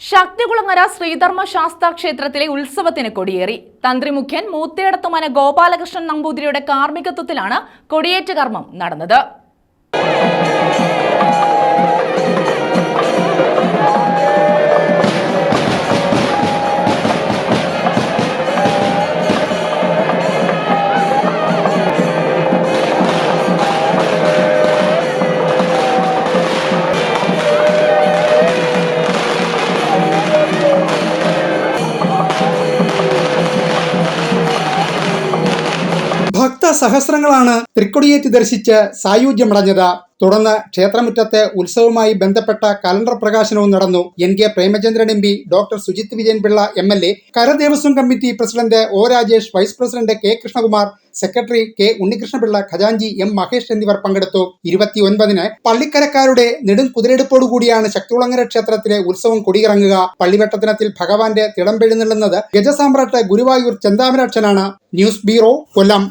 ശക്തികുളങ്ങര ശ്രീധർമ്മ ശാസ്ത ക്ഷേത്രത്തിലെ ഉത്സവത്തിന് കൊടിയേറി. തന്ത്രി മുഖ്യൻ മൂത്തേടത്തുമന ഗോപാലകൃഷ്ണൻ നമ്പൂതിരിയുടെ കാർമ്മികത്വത്തിലാണ് കൊടിയേറ്റ കർമ്മം നടന്നത്. ഭക്ത സഹസ്രങ്ങളാണ് തൃക്കൊടിയേറ്റ് ദർശിച്ച് സായുജ്യമടഞ്ഞത്. തുടർന്ന് ക്ഷേത്രമുറ്റത്തെ ഉത്സവവുമായി ബന്ധപ്പെട്ട കലണ്ടർ പ്രകാശനവും നടന്നു. N K Premachandran M P doctor Sujith Vijayan Pillai M L A കരദേവസ്വം committee president O Rajesh vice president K Krishnakumar secretary K Unnikrishnapillai ഖജാഞ്ചി M Mahesh എന്നിവർ പങ്കെടുത്തു. ഇരുപത്തിയൊൻപതിന് പള്ളിക്കരക്കാരുടെ നെടും കുതിരെടുപ്പോടുകൂടിയാണ് ശക്തികുളങ്ങര ക്ഷേത്രത്തിലെ ഉത്സവം കൊടിയിറങ്ങുക. പള്ളിവെട്ടത്തിനത്തിൽ ഭഗവാന്റെ തിടമ്പെഴുന്നള്ളുന്നത് ഗജസാമ്രാട്ട് ഗുരുവായൂർ ചന്താമരാക്ഷനാണ്. News bureau Kollam.